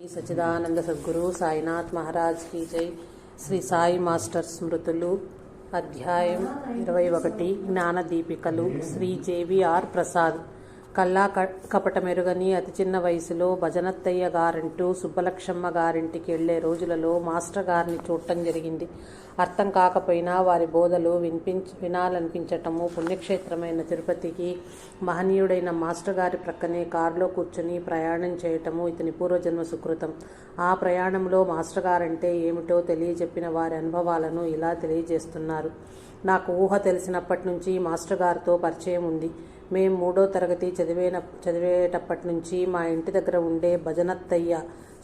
శ్రీ సచిదానంద సద్గురు సాయినాథ్ మహారాజ్కి జై. శ్రీ సాయి మాస్టర్ స్మృతులు అధ్యాయం ఇరవై ఒకటి జ్ఞాన దీపికలు. శ్రీ జేవిఆర్ ప్రసాద్. కల్లా కపట మెరుగని అతి చిన్న వయసులో భజనత్తయ్య గారంటూ సుబ్బలక్షమ్మ గారింటికి వెళ్ళే రోజులలో మాస్టర్ గారిని చూడటం జరిగింది. అర్థం కాకపోయినా వారి బోధలు వినిపించ వినాలనిపించటము పుణ్యక్షేత్రమైన తిరుపతికి మహనీయుడైన మాస్టర్ గారి ప్రక్కనే కారులో కూర్చుని ప్రయాణం చేయటము ఇతని పూర్వజన్మ సుకృతం. ఆ ప్రయాణంలో మాస్టర్ గారంటే ఏమిటో తెలియజెప్పిన వారి అనుభవాలను ఇలా తెలియజేస్తున్నారు. నాకు ఊహ తెలిసినప్పటి నుంచి మాస్టర్ గారితో పరిచయం ఉంది. మేం మూడో తరగతి చదివేన చదివేటప్పటి నుంచి మా ఇంటి దగ్గర ఉండే భజనత్తయ్య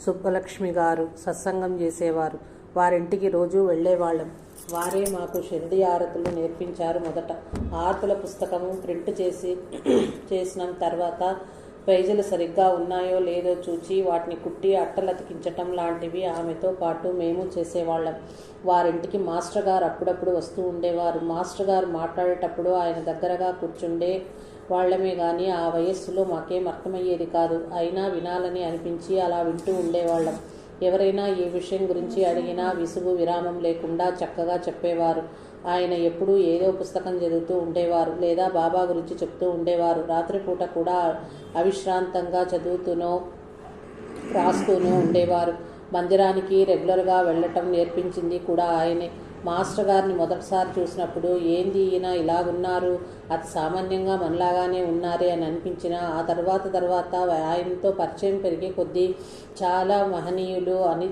సుబ్బలక్ష్మి గారు సత్సంగం చేసేవారు. వారింటికి రోజు వెళ్ళేవాళ్ళం. వారే మాకు షిరిడి ఆరతులు నేర్పించారు మొదట. ఆరతుల పుస్తకము ప్రింట్ చేసి చేసిన తర్వాత ప్రైజులు సరిగ్గా ఉన్నాయో లేదో చూచి వాటిని కుట్టి అట్టలతికించటం లాంటివి ఆమెతో పాటు మేము చేసేవాళ్ళం. వారింటికి మాస్టర్ గారు అప్పుడప్పుడు వస్తూ ఉండేవారు. మాస్టర్ గారు మాట్లాడేటప్పుడు ఆయన దగ్గరగా కూర్చుండే వాళ్ళమే కానీ ఆ వయస్సులో మాకేం అర్థమయ్యేది కాదు. అయినా వినాలని అనిపించి అలా వింటూ ఉండేవాళ్ళం. ఎవరైనా ఏ విషయం గురించి అడిగినా విసుగు విరామం లేకుండా చక్కగా చెప్పేవారు. ఆయన ఎప్పుడూ ఏదో పుస్తకం చదువుతూ ఉండేవారు లేదా బాబా గురించి చెప్తూ ఉండేవారు. రాత్రిపూట కూడా అవిశ్రాంతంగా చదువుతూనో రాస్తూనూ ఉండేవారు. మందిరానికి రెగ్యులర్గా వెళ్ళటం నేర్పించింది కూడా ఆయనే. మాస్టర్ గారిని మొదటిసారి చూసినప్పుడు ఏంది ఈయన ఇలాగున్నారు అతి సామాన్యంగా మనలాగానే ఉన్నారే అని అనిపించిన ఆ తర్వాత తర్వాత ఆయనతో పరిచయం పెరిగే కొద్దీ చాలా మహనీయులు అని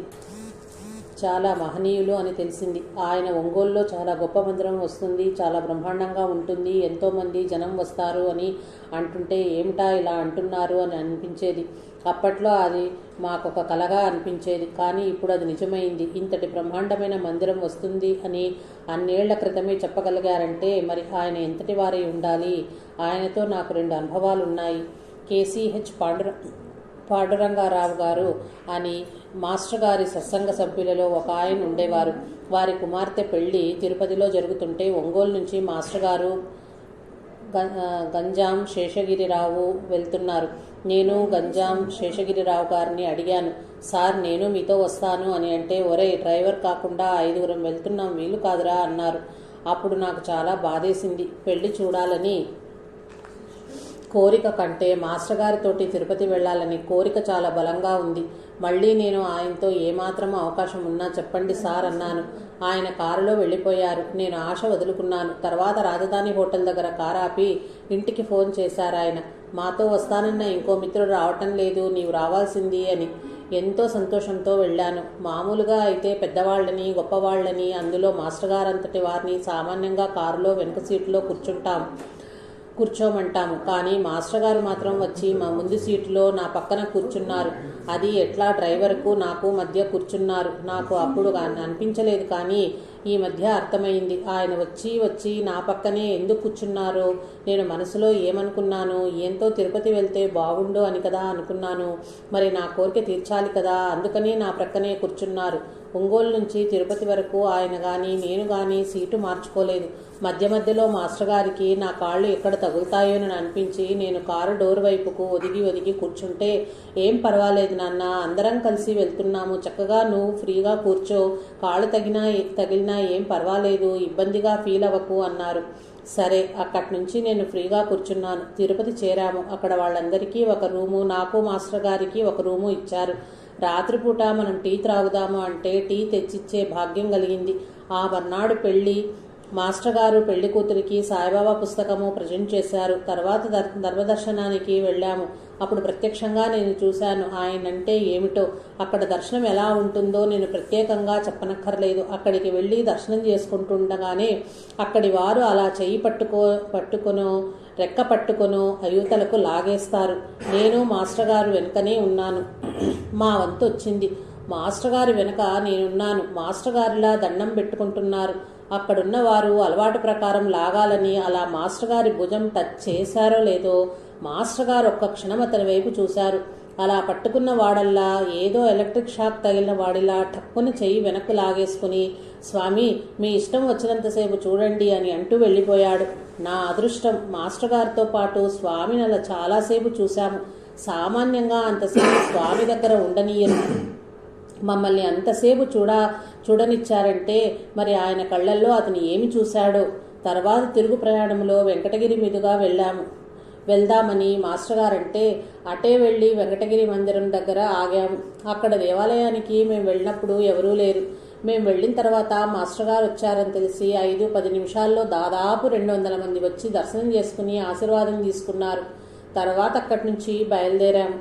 చాలా మహనీయులు అని తెలిసింది. ఆయన ఒంగోలులో చాలా గొప్ప మందిరం వస్తుంది చాలా బ్రహ్మాండంగా ఉంటుంది ఎంతోమంది జనం వస్తారు అని అంటుంటే ఏమిటా ఇలా అంటున్నారు అని అనిపించేది. అప్పట్లో అది మాకొక కలగా అనిపించేది కానీ ఇప్పుడు అది నిజమైంది. ఇంతటి బ్రహ్మాండమైన మందిరం వస్తుంది అని అన్నేళ్ళ క్రితమే చెప్పగలిగారంటే మరి ఆయన ఎంతటి వారై ఉండాలి? ఆయనతో నాకు రెండు అనుభవాలు ఉన్నాయి కేసీహెచ్ పాండుర పాండురంగారావు గారు అని మాస్టర్ గారి సత్సంగ సభ్యులలో ఒక ఆయన ఉండేవారు. వారి కుమార్తె పెళ్ళి తిరుపతిలో జరుగుతుంటే ఒంగోలు నుంచి మాస్టర్ గారు గంజాం శేషగిరిరావు వెళ్తున్నారు. నేను గంజాం శేషగిరిరావు గారిని అడిగాను సార్ నేను మీతో వస్తాను అని అంటే ఒరే డ్రైవర్ కాకుండా ఐదుగురం వెళ్తున్నాం వీలు కాదురా అన్నారు. అప్పుడు నాకు చాలా బాధేసింది. పెళ్ళి చూడాలని కోరిక కంటే మాస్టర్ గారితోటి తిరుపతి వెళ్ళాలని కోరిక చాలా బలంగా ఉంది. మళ్ళీ నేను ఆయనతో ఏమాత్రం అవకాశం ఉన్నా చెప్పండి సార్ అన్నాను. ఆయన కారులో వెళ్ళిపోయారు. నేను ఆశ వదులుకున్నాను. తర్వాత రాజధాని హోటల్ దగ్గర కారు ఆపి ఇంటికి ఫోన్ చేశారు ఆయన. మాతో వస్తానన్న ఇంకో మిత్రుడు రావటం లేదు. నీవు రావాల్సింది అని ఎంతో సంతోషంతో వెళ్ళాను. మామూలుగా అయితే పెద్దవాళ్ళని గొప్పవాళ్ళని అందులో మాస్టర్ గారంతటి వారిని సామాన్యంగా కారులో వెనుక సీట్లో కూర్చుంటాం. కూర్చోమంటాము. కానీ మాస్టర్ గారు మాత్రం వచ్చి మా ముందు సీటులో నా పక్కన కూర్చున్నారు. అది ఎట్లా? డ్రైవర్కు నాకు మధ్య కూర్చున్నారు. నాకు అప్పుడు అనిపించలేదు కానీ ఈ మధ్య అర్థమైంది. ఆయన వచ్చి వచ్చి నా పక్కనే ఎందుకు కూర్చున్నారో? నేను మనసులో ఏమనుకున్నాను? ఏంతో తిరుపతి వెళ్తే బాగుండు అని కదా అనుకున్నాను. మరి నా కోరిక తీర్చాలి కదా? అందుకని నా ప్రక్కనే కూర్చున్నారు. ఒంగోలు నుంచి తిరుపతి వరకు ఆయన కానీ నేను కానీ సీటు మార్చుకోలేదు. మధ్య మధ్యలో మాస్టర్ గారికి నా కాళ్ళు ఎక్కడ తగులుతాయోనని అనిపించి నేను కారు డోర్ వైపుకు ఒదిగి ఒదిగి కూర్చుంటే ఏం పర్వాలేదు నాన్న అందరం కలిసి వెళ్తున్నాము. చక్కగా నువ్వు ఫ్రీగా కూర్చో. కాళ్ళు తగినా తగిలినా ఏం పర్వాలేదు. ఇబ్బందిగా ఫీల్ అవ్వకు అన్నారు. సరే అక్కడి నుంచి నేను ఫ్రీగా కూర్చున్నాను. తిరుపతి చేరాము. అక్కడ వాళ్ళందరికీ ఒక రూము నాకు మాస్టర్ గారికి ఒక రూము ఇచ్చారు. రాత్రిపూట మనం టీ త్రాగుదాము అంటే టీ తెచ్చిచ్చే భాగ్యం కలిగింది. ఆ మర్నాడు పెళ్ళి మాస్టర్ గారు పెళ్ళి కూతురికి సాయిబాబా పుస్తకము ప్రజెంట్ చేశారు. తర్వాత దర్ ధర్మదర్శనానికి వెళ్ళాము. అప్పుడు ప్రత్యక్షంగా నేను చూశాను ఆయనంటే ఏమిటో. అక్కడ దర్శనం ఎలా ఉంటుందో నేను ప్రత్యేకంగా చెప్పనక్కర్లేదు. అక్కడికి వెళ్ళి దర్శనం చేసుకుంటుండగానే అక్కడి వారు అలా చెయ్యి పట్టుకో పట్టుకొనో రెక్క పట్టుకొనో అయూతలకు లాగేస్తారు. నేను మాస్టర్ గారు వెనుకనే ఉన్నాను. మా వంతు వచ్చింది మాస్టర్ గారి వెనుక నేనున్నాను. మాస్టర్ గారిలా దండం పెట్టుకుంటున్నారు. అక్కడున్న వారు అలవాటు ప్రకారం లాగాలని అలా మాస్టర్ గారి భుజం టచ్ చేశారో లేదో మాస్టర్ గారు ఒక్క క్షణం అతని వైపు చూశారు. అలా పట్టుకున్న వాడల్లా ఏదో ఎలక్ట్రిక్ షాక్ తగిలిన వాడిలా టక్కున చెయ్యి వెనక్కు లాగేసుకుని స్వామి మీ ఇష్టం వచ్చినంతసేపు చూడండి అని అంటూ వెళ్ళిపోయాడు. నా అదృష్టం మాస్టర్ గారితో పాటు స్వామిని అలా చాలాసేపు చూశాము. సామాన్యంగా అంతసేపు స్వామి దగ్గర ఉండనీయరు మమ్మల్ని అంతసేపు చూడ చూడనిచ్చారంటే మరి ఆయన కళ్ళల్లో అతను ఏమి చూశాడో? తర్వాత తిరుగు ప్రయాణంలో వెంకటగిరి మీదుగా వెళ్ళాము. వెళ్దామని మాస్టర్ గారంటే అటే వెళ్ళి వెంకటగిరి మందిరం దగ్గర ఆగాం అక్కడ దేవాలయానికి మేము వెళ్ళినప్పుడు ఎవరూ లేరు. మేము వెళ్ళిన తర్వాత మాస్టర్ గారు వచ్చారని తెలిసి ఐదు పది నిమిషాల్లో దాదాపు రెండు వందల మంది వచ్చి దర్శనం చేసుకుని ఆశీర్వాదం తీసుకున్నారు. తర్వాత అక్కడి నుంచి బయలుదేరాం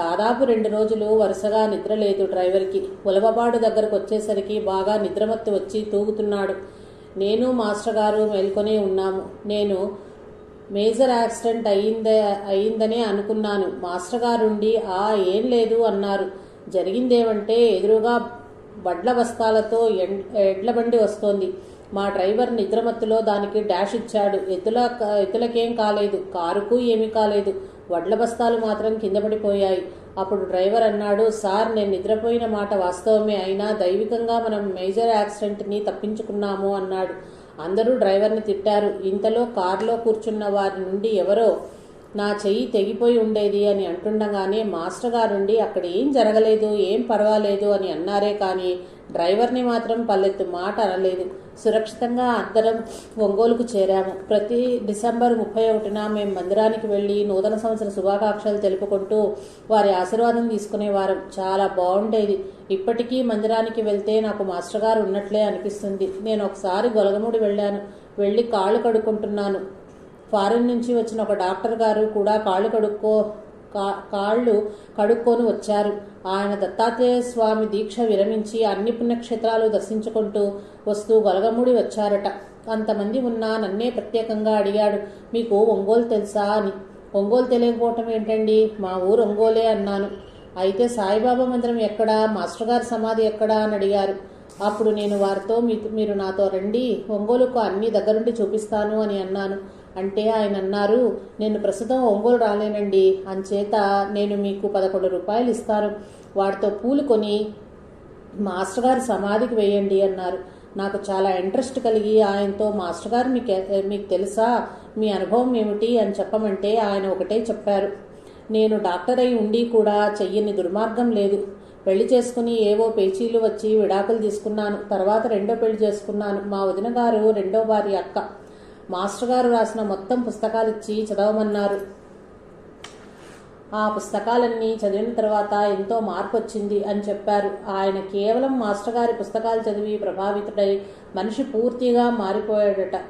దాదాపు రెండు రోజులు వరుసగా నిద్ర లేదు డ్రైవర్కి. ఉలవపాడు దగ్గరకు వచ్చేసరికి బాగా నిద్రమత్తు వచ్చి తూగుతున్నాడు. నేను మాస్టర్ గారు మేల్కొనే ఉన్నాము. నేను మేజర్ యాక్సిడెంట్ అయిందే అయిందనే అనుకున్నాను. మాస్టర్ గారుండి ఆ ఏం లేదు అన్నారు. జరిగిందేమంటే ఎదురుగా వడ్ల బస్తాలతో ఎడ్ల బండి వస్తోంది. మా డ్రైవర్ నిద్రమత్తులో దానికి డాష్ ఇచ్చాడు. ఎత్తుల ఎత్తులకేం కాలేదు. కారుకు ఏమీ కాలేదు. వడ్ల బస్తాలు మాత్రం కింద పడిపోయాయి. అప్పుడు డ్రైవర్ అన్నాడు సార్ నేను నిద్రపోయిన మాట వాస్తవమే. అయినా దైవికంగా మనం మేజర్ యాక్సిడెంట్ని తప్పించుకున్నాము అన్నాడు. అందరూ డ్రైవర్ని తిట్టారు. ఇంతలో కారులో కూర్చున్న వారి నుండి ఎవరో నా చెయ్యి తెగిపోయి ఉండేది అని అంటుండగానే మాస్టర్ గారుండి అక్కడ ఏం జరగలేదు ఏం పర్వాలేదు అని అన్నారే కానీ డ్రైవర్ని మాత్రం పల్లెత్తు మాట అనలేదు. సురక్షితంగా అందరం ఒంగోలుకు చేరాము. ప్రతి డిసెంబర్ ముప్పై ఒకటిన మేము మందిరానికి వెళ్ళి నూతన సంవత్సర శుభాకాంక్షలు తెలుపుకుంటూ వారి ఆశీర్వాదం తీసుకునేవారం. చాలా బాగుండేది ఇప్పటికీ మందిరానికి వెళ్తే నాకు మాస్టర్ గారు ఉన్నట్లే అనిపిస్తుంది. నేను ఒకసారి గొలగమూడి వెళ్ళాను. వెళ్ళి కాళ్ళు కడుక్కుంటున్నాను. ఫారిన్ నుంచి వచ్చిన ఒక డాక్టర్ గారు కూడా కాళ్ళు కడుక్కో కాళ్ళు కడుక్కొని వచ్చారు. ఆయన దత్తాత్రేయ స్వామి దీక్ష విరమించి అన్ని పుణ్యక్షేత్రాలు దర్శించుకుంటూ వస్తూ గొలగముడి వచ్చారట. అంతమంది ఉన్నా నన్నే ప్రత్యేకంగా అడిగాడు. మీకు ఒంగోలు తెలుసా అని. ఒంగోలు తెలియకపోవటం ఏంటండి? మా ఊరు ఒంగోలే అన్నాను. అయితే సాయిబాబా మందిరం ఎక్కడా? మాస్టర్ గారి సమాధి ఎక్కడా? అని అడిగారు. అప్పుడు నేను వారితో మీ మీరు నాతో రండి. ఒంగోలుకు అన్ని దగ్గరుండి చూపిస్తాను అని అన్నాను. అంటే ఆయన అన్నారు నేను ప్రస్తుతం ఒంగోలు రాలేనండి. అంచేత నేను మీకు పదకొండు రూపాయలు ఇస్తాను. వాటితో పూలు కొని మాస్టర్ గారి సమాధికి వేయండి అన్నారు. నాకు చాలా ఇంట్రెస్ట్ కలిగి ఆయనతో మాస్టర్ గారు మీకు మీకు తెలుసా? మీ అనుభవం ఏమిటి? అని చెప్పమంటే ఆయన ఒకటే చెప్పారు. నేను డాక్టర్ అయి ఉండి కూడా చెయ్యని దుర్మార్గం లేదు. పెళ్ళి చేసుకుని ఏవో పేచీలు వచ్చి విడాకులు తీసుకున్నాను. తర్వాత రెండో పెళ్ళి చేసుకున్నాను. మా వదిన గారు రెండో వారి అక్క. మాస్టర్ గారు రాసిన మొత్తం పుస్తకాలు ఇచ్చి చదవమన్నారు. ఆ పుస్తకాలన్నీ చదివిన తర్వాత ఎంతో మార్పు వచ్చింది అని చెప్పారు. ఆయన కేవలం మాస్టర్ గారి పుస్తకాలు చదివి ప్రభావితుడై మనిషి పూర్తిగా మారిపోయాడట.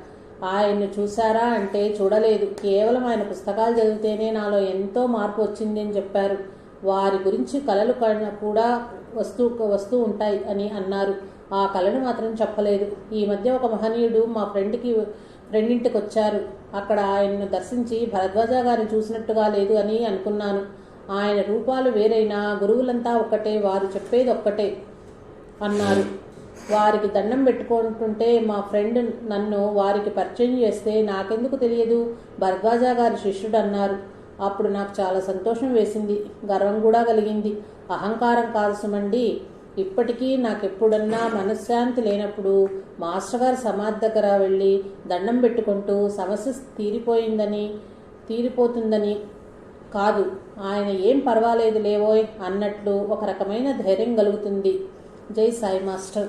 ఆయన్ని చూశారా అంటే చూడలేదు. కేవలం ఆయన పుస్తకాలు చదివితేనే నాలో ఎంతో మార్పు వచ్చింది అని చెప్పారు. వారి గురించి కళలు కూడా వస్తూ వస్తూ ఉంటాయి అని అన్నారు. ఆ కళను మాత్రం చెప్పలేదు. ఈ మధ్య ఒక మహనీయుడు మా ఫ్రెండ్కి రెండింటికి వచ్చారు అక్కడ ఆయన్ను దర్శించి భరద్వాజ గారిని చూసినట్టుగా లేదు అని అనుకున్నాను. ఆయన రూపాలు వేరైనా గురువులంతా ఒక్కటే వారు చెప్పేది ఒక్కటే అన్నారు. వారికి దండం పెట్టుకుంటుంటే మా ఫ్రెండ్ నన్ను వారికి పరిచయం చేస్తే నాకెందుకు తెలియదు? భరద్వాజ గారి శిష్యుడు అన్నారు. అప్పుడు నాకు చాలా సంతోషం వేసింది. గర్వం కూడా కలిగింది. అహంకారం కాదు సుమండి. ఇప్పటికీ నాకు ఎప్పుడన్నా మనశ్శాంతి లేనప్పుడు మాస్టర్ గారి సమాధి దగ్గర వెళ్ళి దండం పెట్టుకుంటూ సమస్య తీరిపోయిందని తీరిపోతుందని కాదు. ఆయన ఏం పర్వాలేదు లేవోయ్ అన్నట్లు ఒక రకమైన ధైర్యం కలుగుతుంది. జై సాయి మాస్టర్.